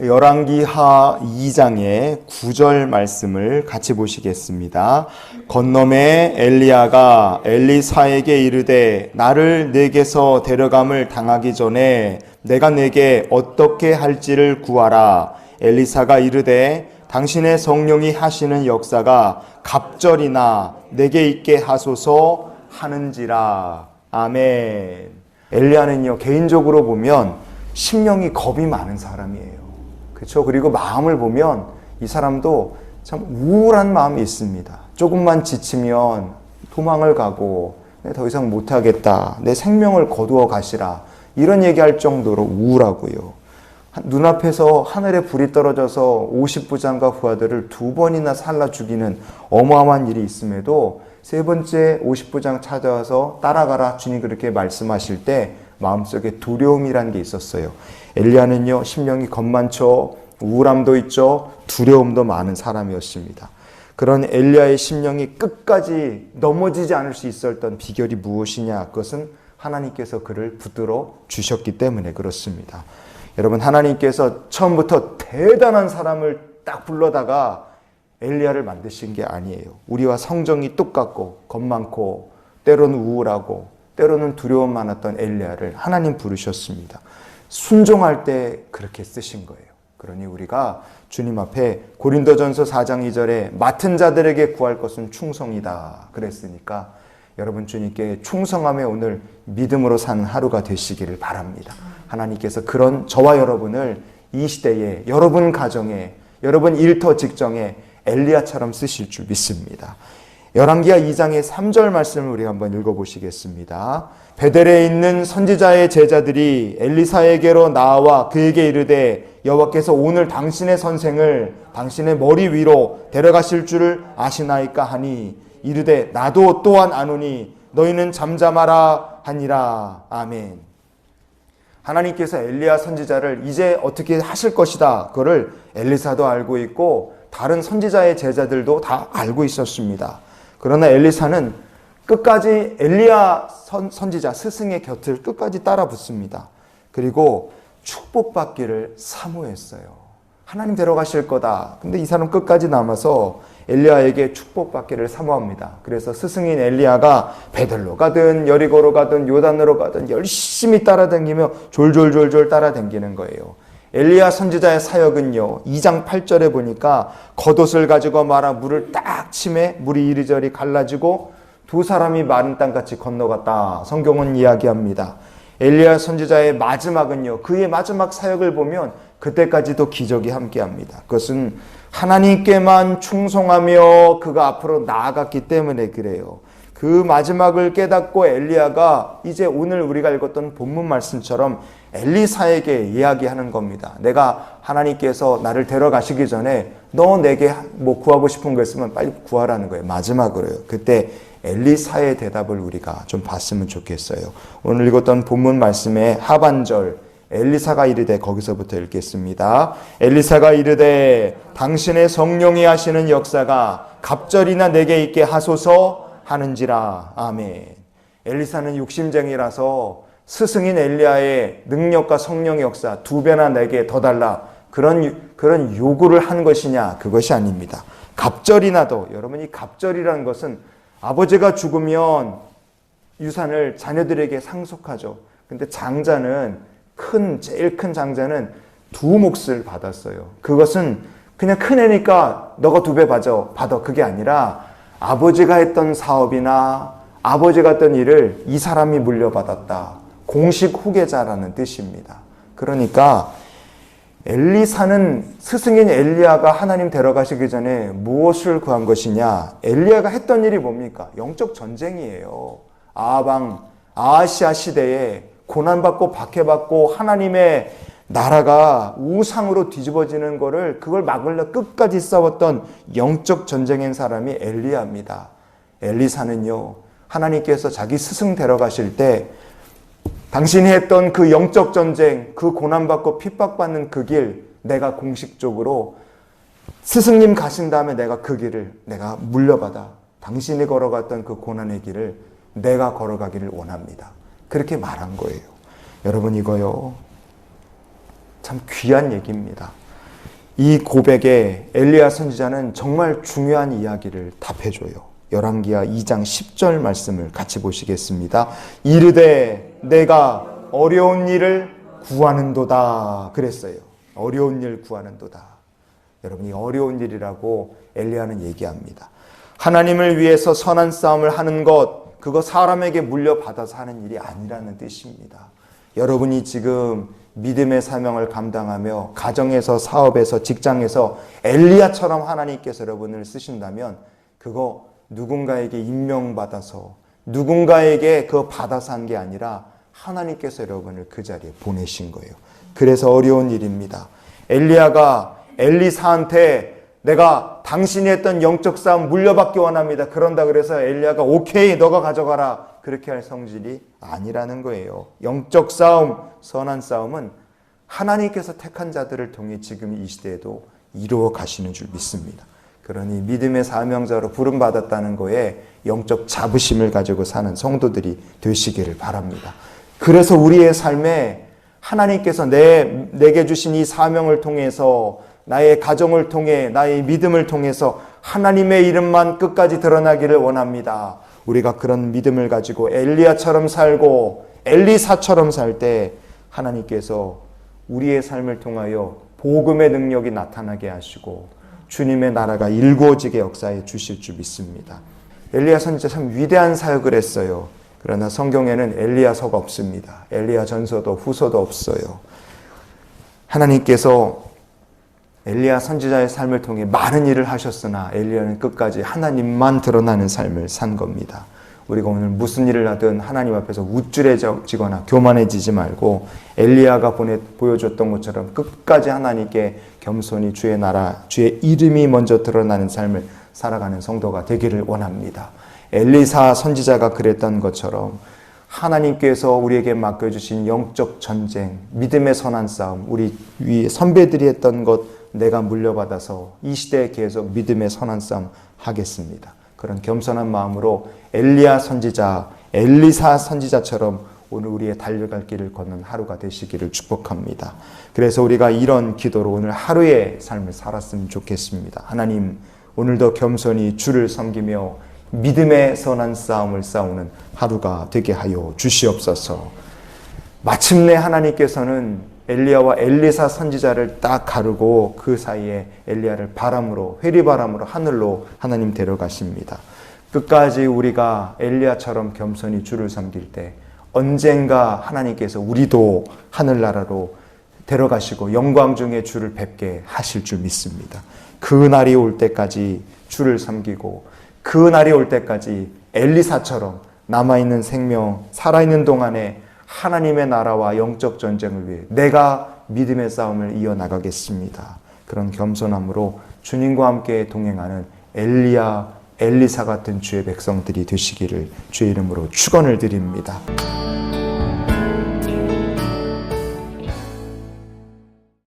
열왕기하 2장의 9절 말씀을 같이 보시겠습니다. 건너매 엘리야가 엘리사에게 이르되 나를 내게서 데려감을 당하기 전에 내가 내게 어떻게 할지를 구하라. 엘리사가 이르되 당신의 성령이 하시는 역사가 갑절이나 내게 있게 하소서 하는지라. 아멘. 엘리야는요 개인적으로 보면 심령이 겁이 많은 사람이에요. 그렇죠? 그리고 마음을 보면 이 사람도 참 우울한 마음이 있습니다. 조금만 지치면 도망을 가고 네, 더 이상 못하겠다. 내 생명을 거두어 가시라. 이런 얘기할 정도로 우울하고요. 한- 눈앞에서 하늘에 불이 떨어져서 50부장과 부하들을 두 번이나 살라 죽이는 어마어마한 일이 있음에도 세 번째 50부장 찾아와서 따라가라 주님 그렇게 말씀하실 때 마음속에 두려움이라는 게 있었어요. 엘리야는요 심령이 겁많죠 우울함도 있죠 두려움도 많은 사람이었습니다. 그런 엘리야의 심령이 끝까지 넘어지지 않을 수 있었던 비결이 무엇이냐? 그것은 하나님께서 그를 붙들어 주셨기 때문에 그렇습니다. 여러분 하나님께서 처음부터 대단한 사람을 딱 불러다가 엘리야를 만드신 게 아니에요. 우리와 성정이 똑같고 겁 많고 때로는 우울하고 때로는 두려움 많았던 엘리야를 하나님 부르셨습니다. 순종할 때 그렇게 쓰신 거예요. 그러니 우리가 주님 앞에 고린도전서 4장 2절에 맡은 자들에게 구할 것은 충성이다 그랬으니까 여러분 주님께 충성함에 오늘 믿음으로 사는 하루가 되시기를 바랍니다. 하나님께서 그런 저와 여러분을 이 시대에 여러분 가정에 여러분 일터 직정에 엘리야처럼 쓰실 줄 믿습니다. 열왕기하 2장의 3절 말씀을 우리 한번 읽어보시겠습니다. 베델에 있는 선지자의 제자들이 엘리사에게로 나와 그에게 이르되 여호와께서 오늘 당신의 선생을 당신의 머리 위로 데려가실 줄을 아시나이까 하니 이르되 나도 또한 아노니 너희는 잠잠하라 하니라 아멘. 하나님께서 엘리야 선지자를 이제 어떻게 하실 것이다. 그거를 엘리사도 알고 있고 다른 선지자의 제자들도 다 알고 있었습니다. 그러나 엘리사는 끝까지 엘리야 선, 선지자 스승의 곁을 끝까지 따라 붙습니다. 그리고 축복받기를 사모했어요. 하나님 데려가실 거다. 근데 이 사람 끝까지 남아서 엘리야에게 축복받기를 사모합니다. 그래서 스승인 엘리야가 베들로 가든 여리고로 가든 요단으로 가든 열심히 따라다니며 졸졸졸졸 따라다니는 거예요. 엘리야 선지자의 사역은요. 2장 8절에 보니까 겉옷을 가지고 말아 물을 딱 치매 물이 이리저리 갈라지고 두 사람이 마른 땅같이 건너갔다. 성경은 이야기합니다. 엘리야 선지자의 마지막은요. 그의 마지막 사역을 보면 그때까지도 기적이 함께합니다. 그것은 하나님께만 충성하며 그가 앞으로 나아갔기 때문에 그래요. 그 마지막을 깨닫고 엘리야가 이제 오늘 우리가 읽었던 본문 말씀처럼 엘리사에게 이야기하는 겁니다. 내가 하나님께서 나를 데려가시기 전에 너 내게 뭐 구하고 싶은 거 있으면 빨리 구하라는 거예요. 마지막으로요. 그때 엘리사의 대답을 우리가 좀 봤으면 좋겠어요. 오늘 읽었던 본문 말씀의 하반절 엘리사가 이르되 거기서부터 읽겠습니다. 엘리사가 이르되 당신의 성령이 하시는 역사가 갑절이나 내게 있게 하소서 하는지라. 아멘. 엘리사는 욕심쟁이라서 스승인 엘리야의 능력과 성령의 역사 두 배나 내게 더 달라. 그런 그런 요구를 한 것이냐? 그것이 아닙니다. 갑절이나도 여러분 이 갑절이라는 것은 아버지가 죽으면 유산을 자녀들에게 상속하죠. 근데 장자는 큰 제일 큰 장자는 두 몫을 받았어요. 그것은 그냥 큰 애니까 너가 두 배 받아 받아 그게 아니라 아버지가 했던 사업이나 아버지가 했던 일을 이 사람이 물려받았다. 공식 후계자라는 뜻입니다. 그러니까 엘리사는 스승인 엘리야가 하나님 데려가시기 전에 무엇을 구한 것이냐? 엘리야가 했던 일이 뭡니까? 영적 전쟁이에요. 아방 아시아 시대에 고난받고 박해받고 하나님의 나라가 우상으로 뒤집어지는 거를 그걸 막으려 끝까지 싸웠던 영적 전쟁인 사람이 엘리야입니다. 엘리사는요. 하나님께서 자기 스승 데려가실 때 당신이 했던 그 영적 전쟁, 그 고난받고 핍박받는 그 길, 내가 공식적으로 스승님 가신 다음에 내가 그 길을 내가 물려받아 당신이 걸어갔던 그 고난의 길을 내가 걸어가기를 원합니다. 그렇게 말한 거예요. 여러분 이거요. 참 귀한 얘기입니다. 이 고백에 엘리야 선지자는 정말 중요한 이야기를 답해줘요. 열왕기하 2장 10절 말씀을 같이 보시겠습니다. 이르되 내가 어려운 일을 구하는도다 그랬어요. 어려운 일 구하는도다. 여러분이 어려운 일이라고 엘리야는 얘기합니다. 하나님을 위해서 선한 싸움을 하는 것 그거 사람에게 물려받아서 하는 일이 아니라는 뜻입니다. 여러분이 지금 믿음의 사명을 감당하며 가정에서 사업에서 직장에서 엘리야처럼 하나님께서 여러분을 쓰신다면 그거 누군가에게 임명받아서 누군가에게 그거 받아서 한 게 아니라 하나님께서 여러분을 그 자리에 보내신 거예요. 그래서 어려운 일입니다. 엘리야가 엘리사한테 내가 당신이 했던 영적 싸움 물려받기 원합니다. 그런다 그래서 엘리야가 오케이 너가 가져가라 그렇게 할 성질이 아니라는 거예요. 영적 싸움, 선한 싸움은 하나님께서 택한 자들을 통해 지금 이 시대에도 이루어 가시는 줄 믿습니다. 그러니 믿음의 사명자로 부름 받았다는 거에 영적 자부심을 가지고 사는 성도들이 되시기를 바랍니다. 그래서 우리의 삶에 하나님께서 내, 내게 주신 이 사명을 통해서 나의 가정을 통해 나의 믿음을 통해서 하나님의 이름만 끝까지 드러나기를 원합니다. 우리가 그런 믿음을 가지고 엘리야처럼 살고 엘리사처럼 살 때 하나님께서 우리의 삶을 통하여 복음의 능력이 나타나게 하시고 주님의 나라가 일구어지게 역사해 주실 줄 믿습니다. 엘리야 선지자 참 위대한 사역을 했어요. 그러나 성경에는 엘리야서가 없습니다. 엘리야 전서도 후서도 없어요. 하나님께서 엘리야 선지자의 삶을 통해 많은 일을 하셨으나 엘리야는 끝까지 하나님만 드러나는 삶을 산 겁니다. 우리가 오늘 무슨 일을 하든 하나님 앞에서 우쭐해지거나 교만해지지 말고 엘리야가 보내 보여줬던 것처럼 끝까지 하나님께 겸손히 주의 나라, 주의 이름이 먼저 드러나는 삶을 살아가는 성도가 되기를 원합니다. 엘리사 선지자가 그랬던 것처럼 하나님께서 우리에게 맡겨주신 영적 전쟁, 믿음의 선한 싸움, 우리 위 선배들이 했던 것 내가 물려받아서 이 시대에 계속 믿음의 선한 싸움 하겠습니다. 그런 겸손한 마음으로 엘리야 선지자, 엘리사 선지자처럼 오늘 우리의 달려갈 길을 걷는 하루가 되시기를 축복합니다. 그래서 우리가 이런 기도로 오늘 하루의 삶을 살았으면 좋겠습니다. 하나님, 오늘도 겸손히 주를 섬기며 믿음의 선한 싸움을 싸우는 하루가 되게 하여 주시옵소서. 마침내 하나님께서는 엘리야와 엘리사 선지자를 딱 가르고 그 사이에 엘리야를 바람으로 회리바람으로 하늘로 하나님 데려가십니다. 끝까지 우리가 엘리야처럼 겸손히 주를 섬길 때 언젠가 하나님께서 우리도 하늘나라로 데려가시고 영광 중에 주를 뵙게 하실 줄 믿습니다. 그 날이 올 때까지 주를 섬기고 그 날이 올 때까지 엘리사처럼 남아있는 생명, 살아있는 동안에 하나님의 나라와 영적 전쟁을 위해 내가 믿음의 싸움을 이어나가겠습니다. 그런 겸손함으로 주님과 함께 동행하는 엘리야, 엘리사 같은 주의 백성들이 되시기를 주의 이름으로 축원을 드립니다.